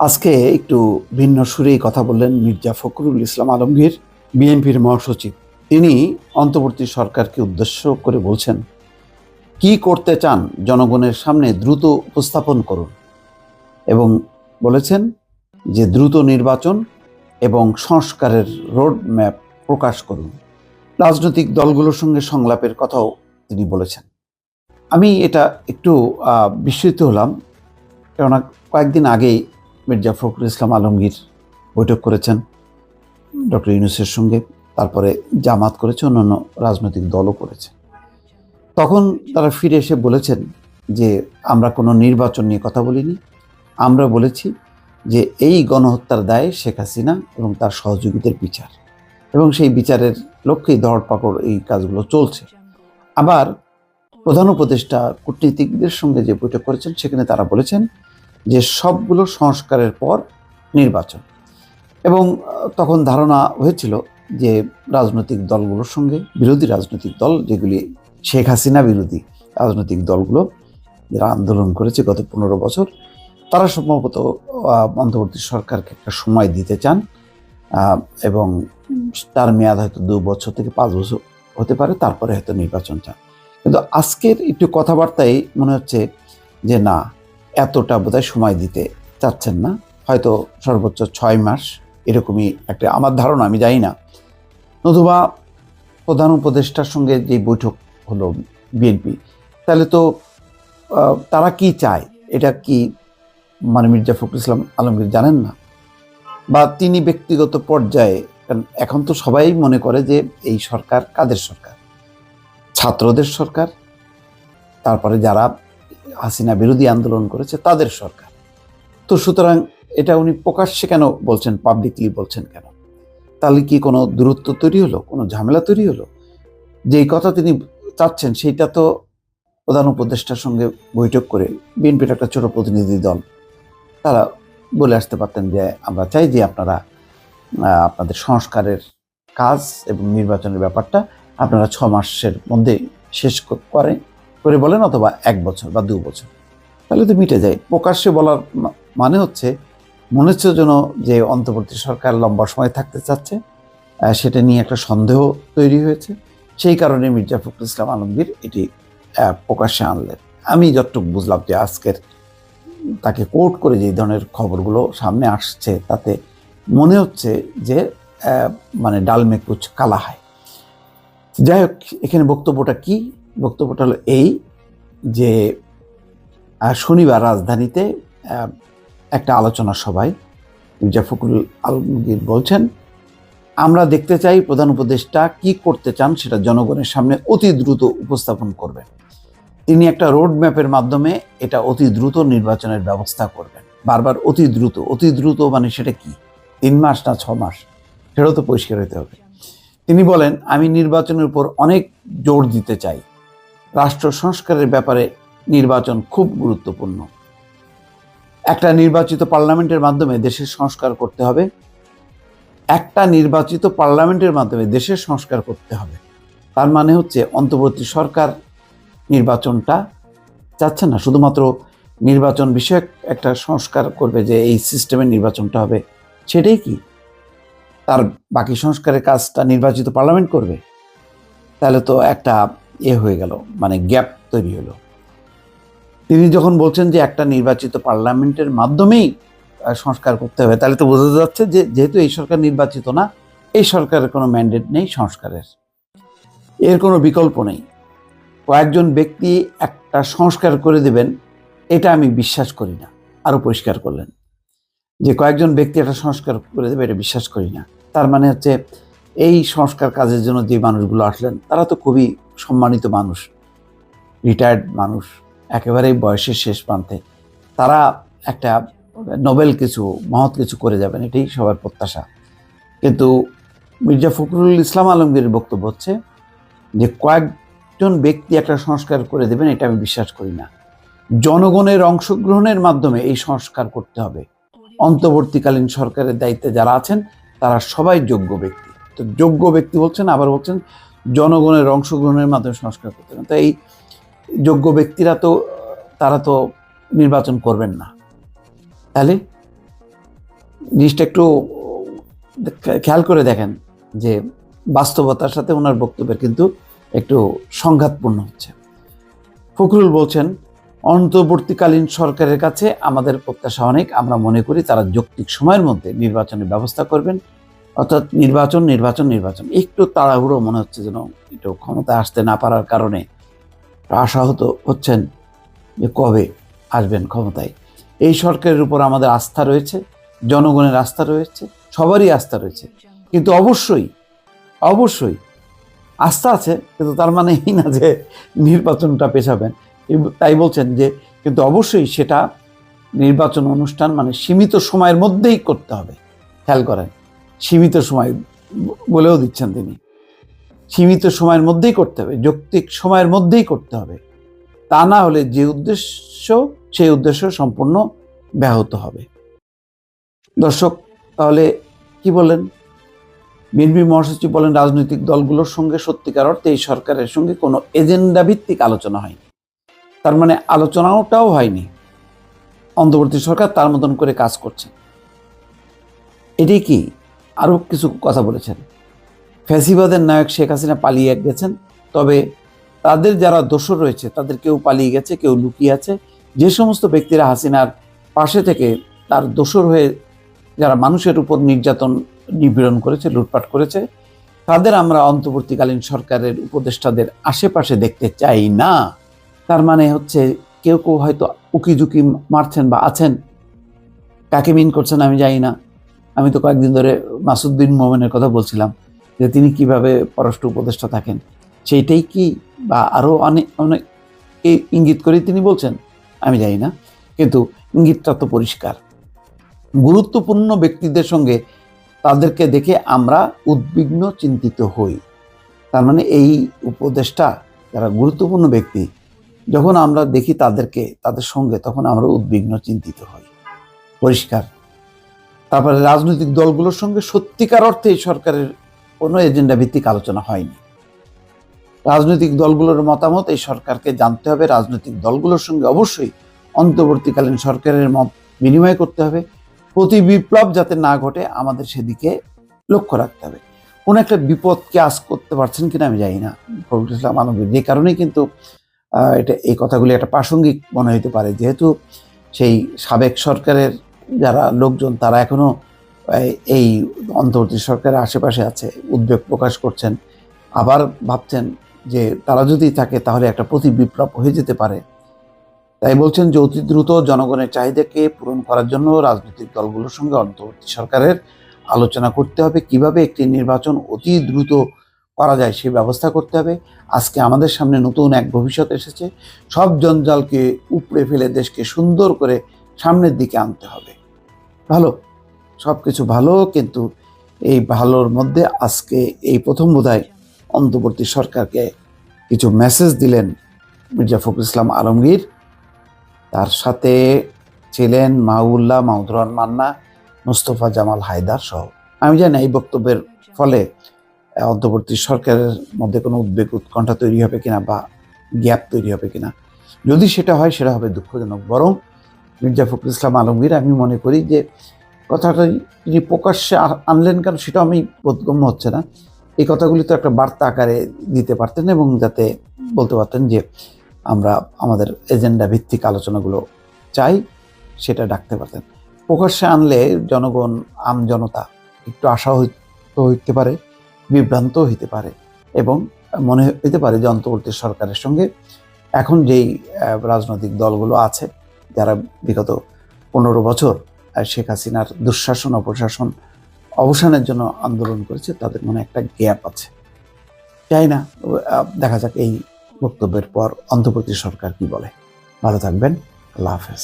আজকে একটু ভিন্ন সুরেই কথা বললেন মির্জা ফখরুল ইসলাম আলমগীর, বিএনপির মহাসচিব। তিনি অন্তর্বর্তী সরকারকে উদ্দেশ্য করে বলছেন, কি করতে চান জনগণের সামনে দ্রুত উপস্থাপন করুন। এবং বলেছেন যে দ্রুত নির্বাচন এবং সংস্কারের রোড ম্যাপ প্রকাশ করুন। রাজনৈতিক দলগুলোর সঙ্গে সংলাপের কথাও তিনি বলেছেন। আমি এটা একটু বিস্মিত হলাম, কেননা কয়েকদিন আগেই মির্জা ফখরুল ইসলাম আলমগীর বৈঠক করেছেন। ডক্টর ইউনুসের সঙ্গে তারপরে জামাত করেছে, অন্যান্য রাজনৈতিক দলও করেছে। তখন তারা ফিরে এসে বলেছেন যে, আমরা কোনো নির্বাচন নিয়ে কথা বলিনি। আমরা বলেছি যে, এই গণহত্যার দায়ে শেখ হাসিনা এবং তার সহযোগীদের বিচার। এবং সেই বিচারের লক্ষ্যেই ধরপাকড় এই কাজগুলো চলছে। আবার প্রধান উপদেষ্টা কূটনীতিকদের সঙ্গে যে বৈঠক করেছেন, সেখানে তারা বলেছেন যে সবগুলো সংস্কারের পর নির্বাচন। এবং তখন ধারণা হয়েছিল যে রাজনৈতিক দলগুলোর সঙ্গে, বিরোধী রাজনৈতিক দল যেগুলি শেখ হাসিনা বিরোধী রাজনৈতিক দলগুলো যারা আন্দোলন করেছে গত পনেরো বছর, তারা সম্ভবত অন্তর্বর্তী সরকারকে একটা সময় দিতে চান এবং তার মেয়াদ হয়তো দু বছর থেকে পাঁচ বছর হতে পারে, তারপরে হয়তো নির্বাচন চান। কিন্তু আজকের একটু কথাবার্তায় মনে হচ্ছে যে না এতটা বোধহয় সময় দিতে চাচ্ছেন না। হয়তো সর্বোচ্চ ছয় মাস এরকমই একটা আমার ধারণা, আমি জানি না। নতুবা প্রধান উপদেষ্টার সঙ্গে যে বৈঠক হলো বিএনপি, তাহলে তো তারা কি চায়? এটা কি মানে মির্জা ফখরুল ইসলাম আলমগীর জানেন না? বা তিনি ব্যক্তিগত পর্যায়ে, কারণ এখন তো সবাই মনে করে যে এই সরকার কাদের সরকার? ছাত্রদের সরকার, তারপরে যারা হাসিনা বিরোধী আন্দোলন করেছে তাদের সরকার। তো সুতরাং এটা উনি প্রকাশ্যে কেন বলছেন পাবলিকলি বলছেন কেন? তাহলে কি কোনো দূরত্ব তৈরি হলো, কোনো ঝামেলা তৈরি হলো? যেই কথা তিনি চাচ্ছেন সেইটা তো প্রধান উপদেষ্টার সঙ্গে বৈঠক করে বিএনপির একটা ছোট প্রতিনিধি দল, তারা বলে আসতে পারতেন যে আমরা চাই যে আপনারা আপনাদের সংস্কারের কাজ এবং নির্বাচনের ব্যাপারটা আপনারা ছ মাসের মধ্যে শেষ ক- করে বলেন অথবা এক বছর বা দু বছর। তাহলে তো মিটে যায়। প্রকাশ্যে বলার মানে হচ্ছে মনে হচ্ছে যেন যে অন্তর্বর্তী সরকার লম্বা সময় থাকতে চাচ্ছে সেটা নিয়ে একটা সন্দেহ তৈরি হয়েছে। সেই কারণে মির্জা ফখরুল ইসলাম আলমগীর এটি প্রকাশ্যে আনলেন। আমি যতটুকু বুঝলাম যে আজকের তাকে কোর্ট করে যে ধরনের খবরগুলো সামনে আসছে, তাতে মনে হচ্ছে যে মানে ডালমে কুচ কালা হয়। যাই হোক, এখানে বক্তব্যটা কি? বক্তব্যটা হলো এই যে শনিবার রাজধানীতে একটা আলোচনা সভায় মির্জা ফখরুল আলমগীর বলছেন, আমরা দেখতে চাই প্রধান উপদেষ্টা কি করতে চান সেটা জনগণের সামনে অতি দ্রুত উপস্থাপন করবেন। তিনি একটা রোড ম্যাপের মাধ্যমে এটা অতি দ্রুত নির্বাচনের ব্যবস্থা করবেন। বারবার অতি দ্রুত অতি দ্রুত মানে সেটা কি? তিন মাস না ছ মাস? সেটাও তো পরিষ্কার হতে হবে। তিনি বলেন, আমি নির্বাচনের উপর অনেক জোর দিতে চাই। রাষ্ট্র সংস্কারের ব্যাপারে নির্বাচন খুব গুরুত্বপূর্ণ। একটা নির্বাচিত পার্লামেন্টের মাধ্যমে দেশের সংস্কার করতে হবে। একটা নির্বাচিত পার্লামেন্টের মাধ্যমে দেশের সংস্কার করতে হবে। তার মানে হচ্ছে অন্তর্বর্তী সরকার নির্বাচনটা চাচ্ছে না। শুধুমাত্র নির্বাচন বিষয়ক একটা সংস্কার করবে যে এই সিস্টেমের নির্বাচনটা হবে, সেটাই কি? তার বাকি সংস্কারের কাজটা নির্বাচিত পার্লামেন্ট করবে? তাহলে তো একটা এ হয়ে গেল মানে গ্যাপ তৈরি হলো। তিনি যখন বলছেন যে একটা নির্বাচিত পার্লামেন্টের মাধ্যমেই সংস্কার করতে হবে, তাহলে তো বোঝা যাচ্ছে যে যেহেতু এই সরকার নির্বাচিত না, এই সরকারের কোনো ম্যান্ডেট নেই সংস্কারের। এর কোনো বিকল্প নেই। কয়েকজন ব্যক্তি একটা সংস্কার করে দেবেন, এটা আমি বিশ্বাস করি না। আরও পরিষ্কার করলেন যে কয়েকজন ব্যক্তি একটা সংস্কার করে দেবে, এটা বিশ্বাস করি না। তার মানে হচ্ছে, এই সংস্কার কাজের জন্য যে মানুষগুলো আসলেন, তারা তো খুবই সম্মানিত মানুষ রিটায়ার্ড মানুষ, একেবারেই বয়সের শেষ প্রান্তে, তারা একটা নোবেল কিছু, মহৎ কিছু করে যাবেন, এটাই সবার প্রত্যাশা। কিন্তু মির্জা ফখরুল ইসলাম আলমগীরের বক্তব্য হচ্ছে যে, কয়েকজন ব্যক্তি একটা সংস্কার করে দেবেন, এটা আমি বিশ্বাস করি না। জনগণের অংশগ্রহণের মাধ্যমে এই সংস্কার করতে হবে। অন্তর্বর্তীকালীন সরকারের দায়িত্বে যারা আছেন, তারা সবাই যোগ্য ব্যক্তি। তো যোগ্য ব্যক্তি বলছেন, আবার বলছেন জনগণের অংশগ্রহণের মাধ্যমে সংস্কার করতে হবে। তো এই যোগ্য ব্যক্তিরা তো, তারা তো নির্বাচন করবেন না। তাহলে জিনিসটা একটু খেয়াল করে দেখেন যে বাস্তবতার সাথে ওনার বক্তব্যের কিন্তু একটু সংঘাতপূর্ণ হচ্ছে। ফখরুল বলছেন, অন্তর্বর্তীকালীন সরকারের কাছে আমাদের প্রত্যাশা অনেক। আমরা মনে করি তারা যৌক্তিক সময়ের মধ্যে নির্বাচনের ব্যবস্থা করবেন। অর্থাৎ নির্বাচন নির্বাচন নির্বাচন। একটু তাড়াহুড়ো মনে হচ্ছে যেন একটু ক্ষমতায় আসতে না পারার কারণে আশাহত হচ্ছেন যে কবে আসবেন ক্ষমতায়। এই সরকারের উপর আমাদের আস্থা রয়েছে, জনগণের আস্থা রয়েছে, সবারই আস্থা রয়েছে। কিন্তু অবশ্যই অবশ্যই আস্থা আছে, কিন্তু তার মানে এই না যে নির্বাচনটা পেছাবেন। তাই বলছেন যে কিন্তু অবশ্যই সেটা নির্বাচন অনুষ্ঠান মানে সীমিত সময়ের মধ্যেই করতে হবে। খেয়াল করেন। সীমিত সময় বলেও দিচ্ছেন তিনি। সীমিত সময়ের মধ্যেই করতে হবে, যৌক্তিক সময়ের মধ্যেই করতে হবে। তা না হলে যে উদ্দেশ্য, সেই উদ্দেশ্য সম্পূর্ণ ব্যাহত হবে। দর্শক, তাহলে কি বলেন? বিএনপি মহাসচিব বলেন, রাজনৈতিক দলগুলোর সঙ্গে সত্যিকার অর্থে এই সরকারের সঙ্গে কোনো এজেন্ডা ভিত্তিক আলোচনা হয়নি। তার মানে আলোচনাটাও হয়নি। অন্তর্বর্তী সরকার তার মতন করে কাজ করছে। এটি কি? আরও কিছু কথা বলেছেন। ফ্যাসিবাদের নায়ক শেখ হাসিনা পালিয়ে গেছেন, তবে তাদের যারা দোষর রয়েছে, তাদের কেউ পালিয়ে গেছে, কেউ লুকিয়ে আছে। যে সমস্ত ব্যক্তিরা হাসিনার পাশে থেকে তার দোষর হয়ে যারা মানুষের উপর নির্যাতন নিপীড়ন করেছে, লুটপাট করেছে, তাদের আমরা অন্তর্বর্তীকালীন সরকারের উপদেষ্টাদের আশেপাশে দেখতে চাই না। তার মানে হচ্ছে কেউ কেউ হয়তো উকিঝুঁকি মারছেন বা আছেন। কাকে মিন করছেন আমি জানি না। আমি তো কয়েকদিন ধরে মাসুদ্দিন মোমেনের কথা বলছিলাম যে তিনি কীভাবে পররাষ্ট্র উপদেষ্টা থাকেন। সেইটাই কি বা আরও অনেক অনেক এই ইঙ্গিত করেই তিনি বলছেন? আমি জানি না। কিন্তু ইঙ্গিতটা তো পরিষ্কার। গুরুত্বপূর্ণ ব্যক্তিদের সঙ্গে তাদেরকে দেখে আমরা উদ্বিগ্ন, চিন্তিত হই। তার মানে এই উপদেষ্টা যারা গুরুত্বপূর্ণ ব্যক্তি, যখন আমরা দেখি তাদেরকে, তাদের সঙ্গে, তখন আমরা উদ্বিগ্ন, চিন্তিত হই। পরিষ্কার। তারপরে রাজনৈতিক দলগুলোর সঙ্গে সত্যিকার অর্থে এই সরকারের কোনো এজেন্ডা ভিত্তিক আলোচনা হয়নি। রাজনৈতিক দলগুলোর মতামত এই সরকারকে জানতে হবে, রাজনৈতিক দলগুলোর সঙ্গে অবশ্যই অন্তর্বর্তীকালীন সরকারের মত বিনিময় করতে হবে। প্রতি বিপ্লব যাতে না ঘটে, আমাদের সেদিকে লক্ষ্য রাখতে হবে। কোনো একটা বিপদকে আজ করতে পারছেন কিনা আমি জানি না। ফখরুল ইসলাম আলমগীর, যে কারণেই কিন্তু এটা এই কথাগুলি একটা প্রাসঙ্গিক মনে হতে পারে। যেহেতু সেই সাবেক সরকারের যারা লোকজন, তারা এখনও এই অন্তর্বর্তী সরকারের আশেপাশে আছে, উদ্বেগ প্রকাশ করছেন। আবার ভাবছেন যে তারা যদি থাকে, তাহলে একটা প্রতি বিপ্লব হয়ে যেতে পারে। তাই বলছেন যে অতি দ্রুত জনগণের চাহিদাকে পূরণ করার জন্য রাজনৈতিক দলগুলোর সঙ্গে অন্তর্বর্তী সরকারের আলোচনা করতে হবে। কীভাবে একটি নির্বাচন অতি দ্রুত করা যায়, সে ব্যবস্থা করতে হবে। আজকে আমাদের সামনে নতুন এক ভবিষ্যৎ এসেছে। সব জঞ্জালকে উপড়ে ফেলে দেশকে সুন্দর করে সামনের দিকে আনতে হবে। ভালো সব কিছু ভালো, কিন্তু এই ভালোর মধ্যে আজকে এই প্রথম বোধহয় অন্তর্বর্তী সরকারকে কিছু মেসেজ দিলেন মির্জা ফখরুল ইসলাম আলমগীর। তার সাথে ছিলেন মাহবুল্লাহ মাহদুর রহমান মান্না, মুস্তফা জামাল হায়দার সহ। আমি জানি এই বক্তব্যের ফলে অন্তর্বর্তী সরকারের মধ্যে কোনো উদ্বেগ, উৎকণ্ঠা তৈরি হবে কিনা বা গ্যাপ তৈরি হবে কিনা। যদি সেটা হয়, সেটা হবে দুঃখজনক। বরং মির্জা ফখরুল ইসলাম আলমগীর, আমি মনে করি যে কথাটা তিনি প্রকাশ্যে আনলেন কেন সেটা আমি বোধগম্য হচ্ছে না। এই কথাগুলি তো একটা বার্তা আকারে দিতে পারতেন এবং যাতে বলতে পারতেন যে আমরা আমাদের এজেন্ডা ভিত্তিক আলোচনাগুলো চাই, সেটা ডাকতে পারতেন। প্রকাশ্যে আনলে জনগণ, আম জনতা একটু আশাহত হইতে পারে বিভ্রান্ত হইতে পারে এবং মনে হইতে পারে যে অন্তর্বর্তী সরকারের সঙ্গে এখন যেই রাজনৈতিক দলগুলো আছে যারা বিগত পনেরো বছর শেখ হাসিনার দুঃশাসন, অপশাসন অবসানের জন্য আন্দোলন করেছে, তাদের মনে একটা গ্যাপ আছে। চাই না, দেখা যাক এই বক্তব্যের পর অন্তর্বর্তী সরকার কি বলে। ভালো থাকবেন, আল্লাহ হাফেজ।